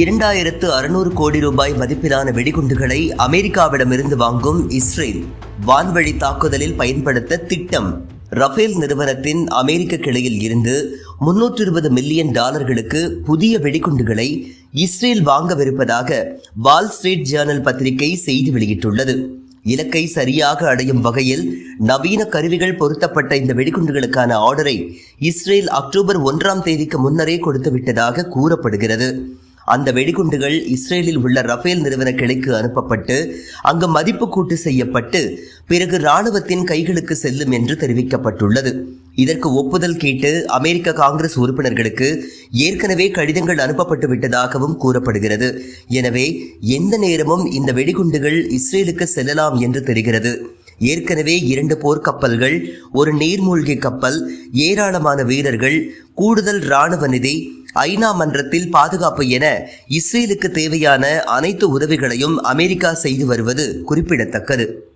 இரண்டாயிரத்து அறுநூறு கோடி ரூபாய் மதிப்பிலான வெடிகுண்டுகளை அமெரிக்காவிடமிருந்து வாங்கும் இஸ்ரேல் வான்வழி தாக்குதலில் பயன்படுத்த திட்டம். ரஃபேல் நிறுவனத்தின் அமெரிக்க கிளையில் இருந்து முன்னூற்று இருபது மில்லியன் டாலர்களுக்கு புதிய வெடிகுண்டுகளை இஸ்ரேல் வாங்கவிருப்பதாக வால் ஸ்ட்ரீட் ஜேர்னல் பத்திரிகை செய்தி வெளியிட்டுள்ளது. இலக்கை சரியாக அடையும் வகையில் நவீன கருவிகள் பொருத்தப்பட்ட இந்த வெடிகுண்டுகளுக்கான ஆர்டரை இஸ்ரேல் அக்டோபர் ஒன்றாம் தேதிக்கு முன்னரே கொடுத்துவிட்டதாக கூறப்படுகிறது. அந்த வெடிகுண்டுகள் இஸ்ரேலில் உள்ள ரஃபேல் நிறுவன கிளைக்கு அனுப்பப்பட்டு அங்கு மதிப்பு கூட்டு செய்யப்பட்டு பிறகு ராணுவத்தின் கைகளுக்கு செல்லும் என்று தெரிவிக்கப்பட்டுள்ளது. இதற்கு ஒப்புதல் கேட்டு அமெரிக்க காங்கிரஸ் உறுப்பினர்களுக்கு ஏற்கனவே கடிதங்கள் அனுப்பப்பட்டு விட்டதாகவும் கூறப்படுகிறது. எனவே எந்த நேரமும் இந்த வெடிகுண்டுகள் இஸ்ரேலுக்கு செல்லலாம் என்று தெரிகிறது. ஏற்கனவே இரண்டு போர்க்கப்பல்கள் ஒரு நீர்மூழ்கி கப்பல் ஏராளமான வீரர்கள் கூடுதல் இராணுவ நிதி ஐநா மன்றத்தில் பாதுகாப்பு என இஸ்ரேலுக்கு தேவையான அனைத்து உதவிகளையும் அமெரிக்கா செய்து வருவது குறிப்பிடத்தக்கது.